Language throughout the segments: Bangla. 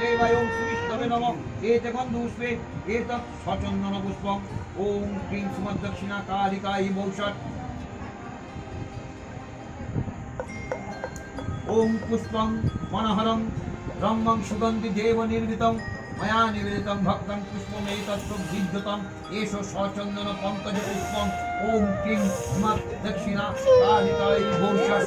দেবায় শ্রীবিষ্ণবে নম। এতে গন্ধপুষ্পে এতৎ সচন্দন পুষ্পম। ওম ক্রিং সুমদক্ষিণা কালিকাই বৌষট ওম পুষ্পং মনোহরং ব্রহ্মং সুগন্ধি দেব নির্মিতং ময়া নিবেদিতং ভক্তং পুষ্পমেতৎ বিদ্যুতম। এষ পঙ্কজ পুষ্পম। ওম ক্রিং সুমদ দক্ষিণা কালিকাই বৌষট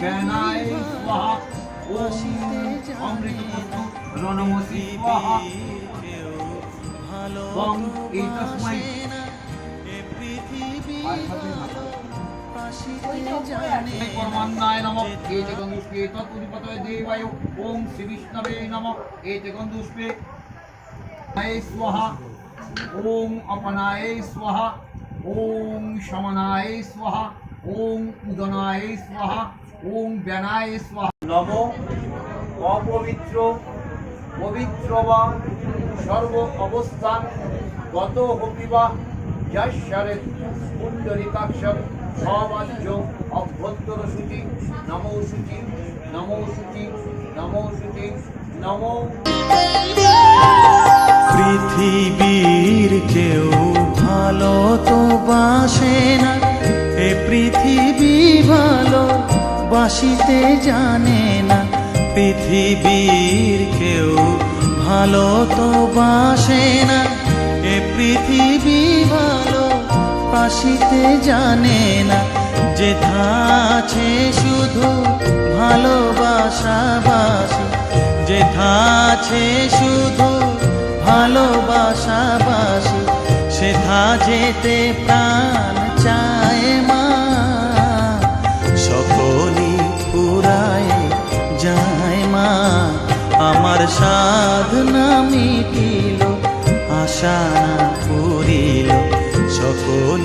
জ্ঞানায় স্বাহা ওম অমৃতপুত্র রণমসি স্বাহা গন্ধুষ্পে তৎপুরিপতয়ে দেবায় ওম শ্রী বিষ্ণবে নমঃ। এতে গন্ধুষ্পে স্বাহা, ওম অপনায় স্বাহা, ওম সমনায় স্বাহা, ওম উদনায় স্বাহা ওম ব্যানায় নম অপবিত্র, পবিত্র বা সর্ব অবস্থান গত হপিবা যশ্বরে পুণ্ডরিকাক্ষর সবাজ্য অভ্যন্তর সূচি, নমো সূচি নমো সূচি নমো সূচি, নমো। পৃথিবীর কেউ ভালো তো বাসে না, এ পৃথিবী ভালো বাসিতে জানে না পৃথিবীর কেউ, ভালো তো বাসে না। এ পৃথিবী ভালো বাসিতে জানে না যেথা আছে শুধু ভালোবাসা বাসি। যেথা আছে শুধু ভালোবাসা বাসি। সেথা যেতে প্রাণ চায় মা আমার সাধনা মিটিল আশা পুরিল সকল